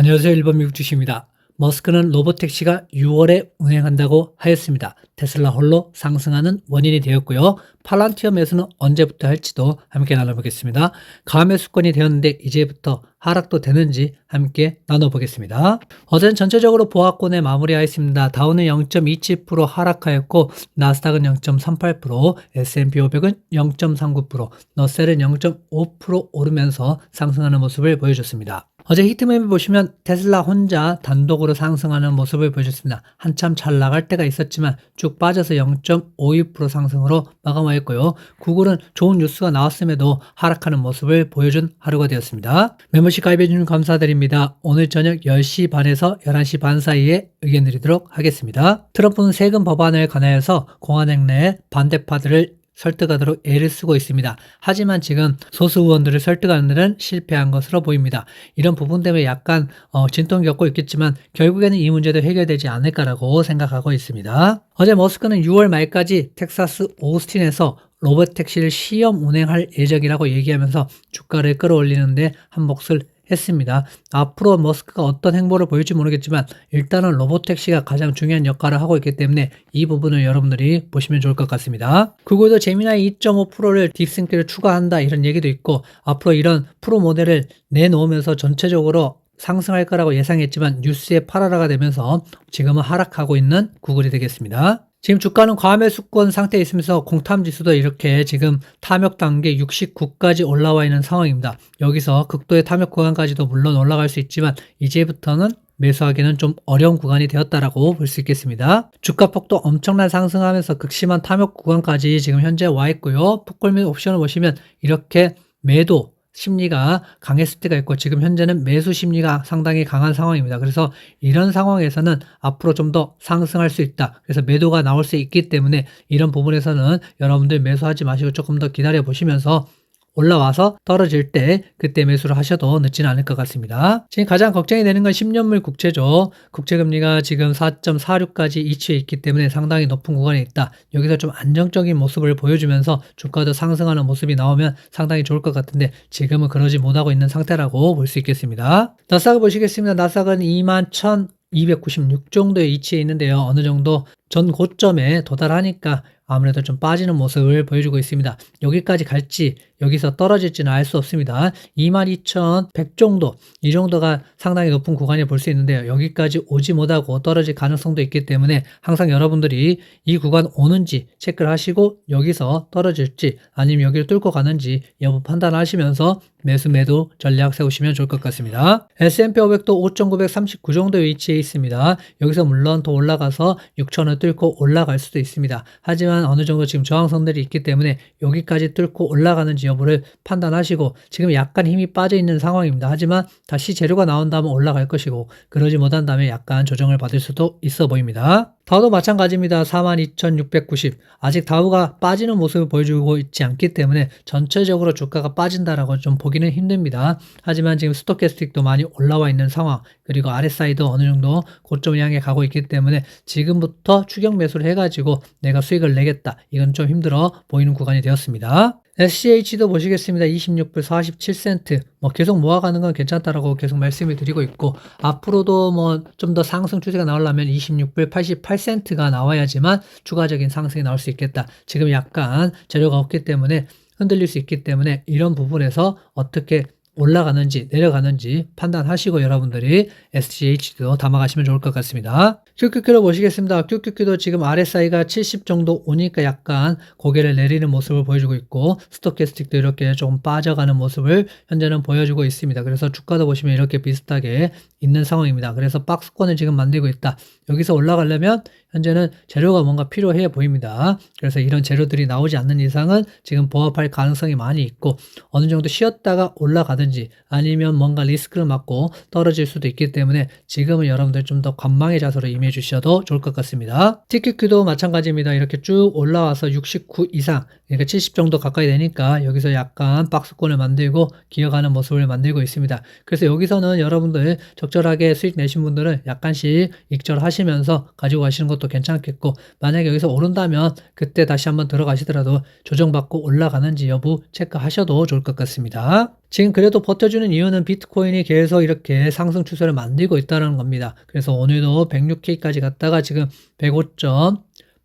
안녕하세요. 일본 미국 주식입니다. 머스크는 로봇 택시가 6월에 운행한다고 하였습니다. 테슬라 홀로 상승하는 원인이 되었고요. 팔란티어 매수는 언제부터 할지도 함께 나눠보겠습니다. 가매수권이 되었는데 이제부터 하락도 되는지 함께 나눠보겠습니다. 어제는 전체적으로 보합권에 마무리하였습니다. 다우는 0.27% 하락하였고 나스닥은 0.38%, S&P 500은 0.39%, 너셀은 0.5% 오르면서 상승하는 모습을 보여줬습니다. 어제 히트맵을 보시면 테슬라 혼자 단독으로 상승하는 모습을 보여줬습니다. 한참 잘 나갈 때가 있었지만 쭉 빠져서 0.52% 상승으로 마감하였고요. 구글은 좋은 뉴스가 나왔음에도 하락하는 모습을 보여준 하루가 되었습니다. 멤버십 가입해주신 감사드립니다. 오늘 저녁 10시 반에서 11시 반 사이에 의견 드리도록 하겠습니다. 트럼프는 세금 법안을 관하여서 공화당 내 반대파들을 설득하도록 애를 쓰고 있습니다. 하지만 지금 소수 의원들을 설득하는 데는 실패한 것으로 보입니다. 이런 부분 때문에 약간 어, 진통을 겪고 있겠지만 결국에는 이 문제도 해결되지 않을까라고 생각하고 있습니다. 어제 머스크는 6월 말까지 텍사스 오스틴에서 로봇 택시를 시험 운행할 예정이라고 얘기하면서 주가를 끌어올리는데 한 몫을 했습니다. 앞으로 머스크가 어떤 행보를 보일지 모르겠지만 일단은 로봇 택시가 가장 중요한 역할을 하고 있기 때문에 이 부분을 여러분들이 보시면 좋을 것 같습니다. 구글도 제미나이 2.5%를 딥싱크를 추가한다 이런 얘기도 있고 앞으로 이런 프로 모델을 내놓으면서 전체적으로 상승할 거라고 예상했지만 뉴스의 파라라가 되면서 지금은 하락하고 있는 구글이 되겠습니다. 지금 주가는 과매수권 상태에 있으면서 공탐 지수도 이렇게 지금 탐욕 단계 69까지 올라와 있는 상황입니다. 여기서 극도의 탐욕 구간까지도 물론 올라갈 수 있지만 이제부터는 매수하기는 좀 어려운 구간이 되었다라고 볼 수 있겠습니다. 주가 폭도 엄청난 상승하면서 극심한 탐욕 구간까지 지금 현재 와 있고요. 풋골 옵션을 보시면 이렇게 매도 심리가 강했을 때가 있고 지금 현재는 매수 심리가 상당히 강한 상황입니다. 그래서 이런 상황에서는 앞으로 좀 더 상승할 수 있다. 그래서 매도가 나올 수 있기 때문에 이런 부분에서는 여러분들 매수하지 마시고 조금 더 기다려 보시면서 올라와서 떨어질 때 그때 매수를 하셔도 늦지는 않을 것 같습니다. 지금 가장 걱정이 되는 건 10년물 국채죠. 국채 금리가 지금 4.46까지 이치해 있기 때문에 상당히 높은 구간에 있다. 여기서 좀 안정적인 모습을 보여주면서 주가도 상승하는 모습이 나오면 상당히 좋을 것 같은데 지금은 그러지 못하고 있는 상태라고 볼 수 있겠습니다. 나스닥을 보시겠습니다. 나스닥은 2만 1 296 정도에 위치해 있는데요. 어느 정도 전 고점에 도달하니까 아무래도 좀 빠지는 모습을 보여주고 있습니다. 여기까지 갈지 여기서 떨어질지는 알 수 없습니다. 22,100 정도 이 정도가 상당히 높은 구간이 볼 수 있는데요. 여기까지 오지 못하고 떨어질 가능성도 있기 때문에 항상 여러분들이 이 구간 오는지 체크를 하시고 여기서 떨어질지 아니면 여기를 뚫고 가는지 여부 판단하시면서 매수 매도 전략 세우시면 좋을 것 같습니다. S&P 500도 5,939 정도의 위치에 있습니다. 여기서 물론 더 올라가서 6,000을 뚫고 올라갈 수도 있습니다. 하지만 어느 정도 지금 저항선들이 있기 때문에 여기까지 뚫고 올라가는지 여부를 판단하시고 지금 약간 힘이 빠져 있는 상황입니다. 하지만 다시 재료가 나온다면 올라갈 것이고 그러지 못한다면 약간 조정을 받을 수도 있어 보입니다. 다우도 마찬가지입니다. 42,690. 아직 다우가 빠지는 모습을 보여주고 있지 않기 때문에 전체적으로 주가가 빠진다라고 좀 보기는 힘듭니다. 하지만 지금 스토캐스틱도 많이 올라와 있는 상황, 그리고 RSI도 어느 정도 고점 향해 가고 있기 때문에 지금부터 추격 매수를 해가지고 내가 수익을 내겠다. 이건 좀 힘들어 보이는 구간이 되었습니다. SCH도 보시겠습니다. 26불 47센트. 뭐 계속 모아가는 건 괜찮다라고 계속 말씀을 드리고 있고 앞으로도 뭐 좀 더 상승 추세가 나오려면 26불 88센트가 나와야지만 추가적인 상승이 나올 수 있겠다. 지금 약간 재료가 없기 때문에 흔들릴 수 있기 때문에 이런 부분에서 어떻게 올라가는지 내려가는지 판단하시고 여러분들이 SGH도 담아가시면 좋을 것 같습니다. QQQ로 보시겠습니다. QQQ도 지금 RSI가 70 정도 오니까 약간 고개를 내리는 모습을 보여주고 있고 스토캐스틱도 이렇게 조금 빠져가는 모습을 현재는 보여주고 있습니다. 그래서 주가도 보시면 이렇게 비슷하게 있는 상황입니다. 그래서 박스권을 지금 만들고 있다. 여기서 올라가려면 현재는 재료가 뭔가 필요해 보입니다. 그래서 이런 재료들이 나오지 않는 이상은 지금 보합할 가능성이 많이 있고 어느 정도 쉬었다가 올라가든지 아니면 뭔가 리스크를 맞고 떨어질 수도 있기 때문에 지금은 여러분들 좀 더 관망의 자세로 임해 주셔도 좋을 것 같습니다. TQQ도 마찬가지입니다. 이렇게 쭉 올라와서 69 이상 그러니까 70 정도 가까이 되니까 여기서 약간 박스권을 만들고 기어가는 모습을 만들고 있습니다. 그래서 여기서는 여러분들 적절하게 수익 내신 분들은 약간씩 익절하시면서 가지고 가시는 것도 괜찮겠고 만약에 여기서 오른다면 그때 다시 한번 들어가시더라도 조정받고 올라가는지 여부 체크하셔도 좋을 것 같습니다. 지금 그래도 버텨주는 이유는 비트코인이 계속 이렇게 상승 추세를 만들고 있다는 겁니다. 그래서 오늘도 106K까지 갔다가 지금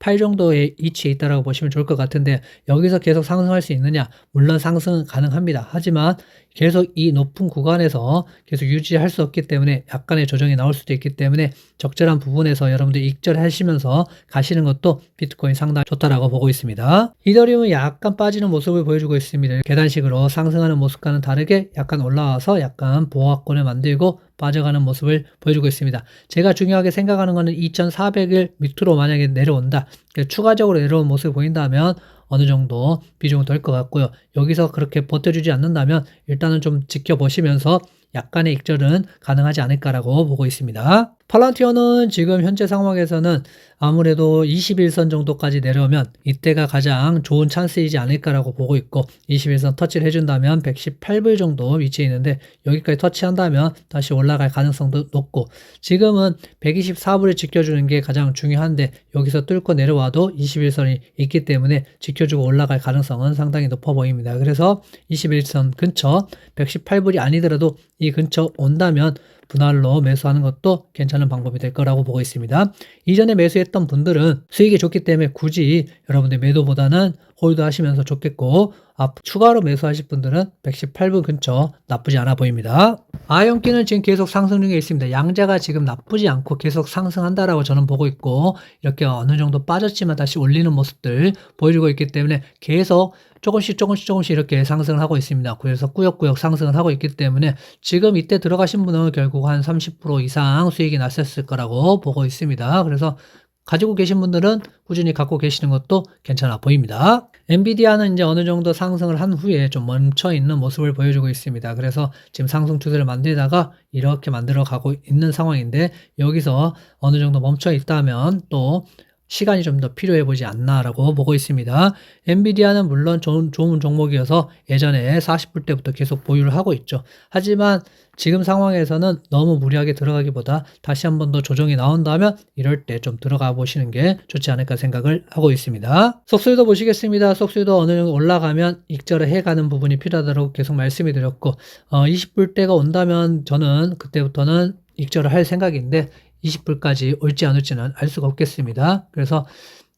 105.8 정도의 위치에 있다라고 보시면 좋을 것 같은데 여기서 계속 상승할 수 있느냐? 물론 상승은 가능합니다. 하지만 계속 이 높은 구간에서 계속 유지할 수 없기 때문에 약간의 조정이 나올 수도 있기 때문에 적절한 부분에서 여러분들 익절하시면서 가시는 것도 비트코인 상당히 좋다라고 보고 있습니다. 이더리움은 약간 빠지는 모습을 보여주고 있습니다. 계단식으로 상승하는 모습과는 다르게 약간 올라와서 약간 보호권을 만들고 빠져가는 모습을 보여주고 있습니다. 제가 중요하게 생각하는 것은 2400을 밑으로 만약에 내려온다. 그러니까 추가적으로 내려온 모습을 보인다면 어느 정도 비중은 될 것 같고요. 여기서 그렇게 버텨주지 않는다면 일단은 좀 지켜보시면서 약간의 익절은 가능하지 않을까라고 보고 있습니다. 팔란티어는 지금 현재 상황에서는 아무래도 21선 정도까지 내려오면 이때가 가장 좋은 찬스이지 않을까라고 보고 있고 21선 터치를 해준다면 118불 정도 위치해 있는데 여기까지 터치한다면 다시 올라갈 가능성도 높고 지금은 124불을 지켜주는 게 가장 중요한데 여기서 뚫고 내려와도 21선이 있기 때문에 지켜주고 올라갈 가능성은 상당히 높아 보입니다. 그래서 21선 근처 118불이 아니더라도 이 근처 온다면 분할로 매수하는 것도 괜찮은 방법이 될 거라고 보고 있습니다. 이전에 매수했던 분들은 수익이 좋기 때문에 굳이 여러분들 매도보다는 홀드 하시면서 좋겠고 앞 추가로 매수하실 분들은 118분 근처 나쁘지 않아 보입니다. 아연기는 지금 계속 상승 중에 있습니다. 양자가 지금 나쁘지 않고 계속 상승한다라고 저는 보고 있고 이렇게 어느 정도 빠졌지만 다시 올리는 모습들 보여주고 있기 때문에 계속 조금씩 조금씩 조금씩 이렇게 상승을 하고 있습니다. 그래서 꾸역꾸역 상승을 하고 있기 때문에 지금 이때 들어가신 분은 결국 한 30% 이상 수익이 났었을 거라고 보고 있습니다. 그래서 가지고 계신 분들은 꾸준히 갖고 계시는 것도 괜찮아 보입니다. 엔비디아는 이제 어느 정도 상승을 한 후에 좀 멈춰 있는 모습을 보여주고 있습니다. 그래서 지금 상승 추세를 만들다가 이렇게 만들어 가고 있는 상황인데 여기서 어느 정도 멈춰 있다면 또 시간이 좀 더 필요해 보지 않나라고 보고 있습니다. 엔비디아는 물론 좋은, 좋은 종목이어서 예전에 40불 때부터 계속 보유를 하고 있죠. 하지만 지금 상황에서는 너무 무리하게 들어가기보다 다시 한 번 더 조정이 나온다면 이럴 때 좀 들어가 보시는 게 좋지 않을까 생각을 하고 있습니다. 속수도 보시겠습니다. 속수도 어느 정도 올라가면 익절을 해가는 부분이 필요하다고 계속 말씀이 드렸고 어, 20불대가 온다면 저는 그때부터는 익절을 할 생각인데 20불까지 올지 안 올지는 알 수가 없겠습니다. 그래서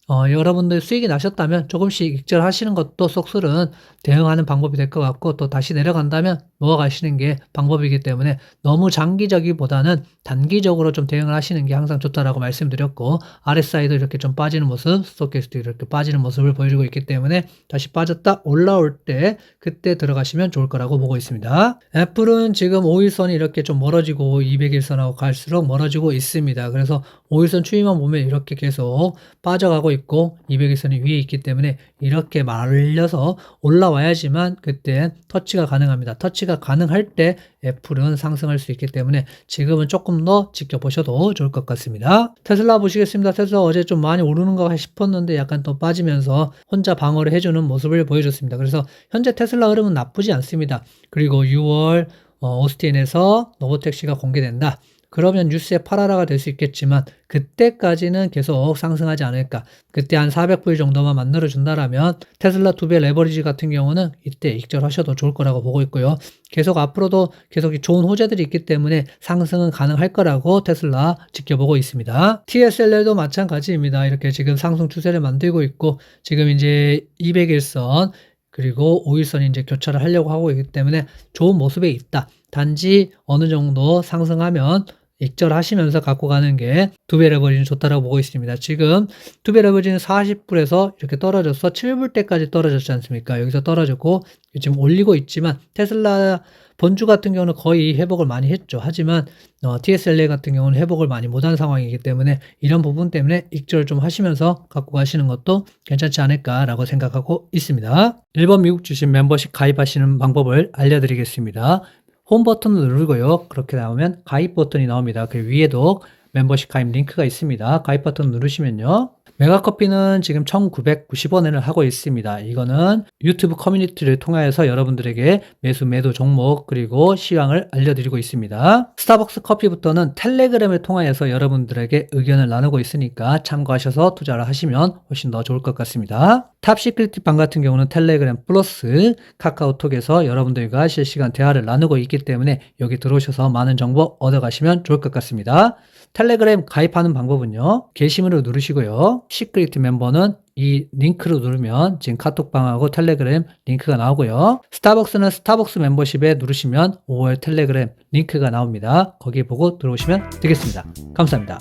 어, 여러분들 수익이 나셨다면 조금씩 익절하시는 것도 속술은 대응하는 방법이 될 것 같고 또 다시 내려간다면 모아가시는 게 방법이기 때문에 너무 장기적이보다는 단기적으로 좀 대응을 하시는 게 항상 좋다라고 말씀드렸고 RSI도 이렇게 좀 빠지는 모습, 스토캐스도 이렇게 빠지는 모습을 보여주고 있기 때문에 다시 빠졌다 올라올 때 그때 들어가시면 좋을 거라고 보고 있습니다. 애플은 지금 5일선이 이렇게 좀 멀어지고 200일선하고 갈수록 멀어지고 있습니다. 그래서 5일선 추이만 보면 이렇게 계속 빠져가고 있고 200일선이 위에 있기 때문에 이렇게 말려서 올라와야지만 그때 터치가 가능합니다. 터치가 가능할 때 애플은 상승할 수 있기 때문에 지금은 조금 더 지켜보셔도 좋을 것 같습니다. 테슬라 보시겠습니다. 테슬라 어제 좀 많이 오르는 거 싶었는데 약간 또 빠지면서 혼자 방어를 해주는 모습을 보여줬습니다. 그래서 현재 테슬라 흐름은 나쁘지 않습니다. 그리고 6월 어, 오스틴에서 노보택시가 공개된다. 그러면 뉴스의 파라라가 될 수 있겠지만 그때까지는 계속 상승하지 않을까. 그때 한 400불 정도만 만들어 준다라면 테슬라 두 배 레버리지 같은 경우는 이때 익절하셔도 좋을 거라고 보고 있고요. 계속 앞으로도 계속 좋은 호재들이 있기 때문에 상승은 가능할 거라고 테슬라 지켜보고 있습니다. TSL도 마찬가지입니다. 이렇게 지금 상승 추세를 만들고 있고 지금 이제 200일선 그리고 5일선이 이제 교차를 하려고 하고 있기 때문에 좋은 모습에 있다. 단지 어느 정도 상승하면 익절하시면서 갖고 가는 게 두배 레버리는 좋다라고 보고 있습니다. 지금 두배 레버리는 40불에서 이렇게 떨어져서 7불 때까지 떨어졌지 않습니까? 여기서 떨어졌고 지금 올리고 있지만 테슬라 본주 같은 경우는 거의 회복을 많이 했죠. 하지만 어, TSLA 같은 경우는 회복을 많이 못한 상황이기 때문에 이런 부분 때문에 익절 좀 하시면서 갖고 가시는 것도 괜찮지 않을까라고 생각하고 있습니다. 1번 미국 주식 멤버십 가입하시는 방법을 알려드리겠습니다. 홈 버튼을 누르고요. 그렇게 나오면 가입 버튼이 나옵니다. 그 위에도 멤버십 가입 링크가 있습니다. 가입 버튼 누르시면요. 메가커피는 지금 1990원을 하고 있습니다. 이거는 유튜브 커뮤니티를 통하여서 여러분들에게 매수 매도 종목 그리고 시황을 알려드리고 있습니다. 스타벅스 커피부터는 텔레그램을 통하여서 여러분들에게 의견을 나누고 있으니까 참고하셔서 투자를 하시면 훨씬 더 좋을 것 같습니다. 탑 시크릿 방 같은 경우는 텔레그램 플러스 카카오톡에서 여러분들과 실시간 대화를 나누고 있기 때문에 여기 들어오셔서 많은 정보 얻어가시면 좋을 것 같습니다. 텔레그램 가입하는 방법은요. 게시물을 누르시고요. 시크릿 멤버는 이 링크를 누르면 지금 카톡방하고 텔레그램 링크가 나오고요. 스타벅스는 스타벅스 멤버십에 누르시면 5월 텔레그램 링크가 나옵니다. 거기 보고 들어오시면 되겠습니다. 감사합니다.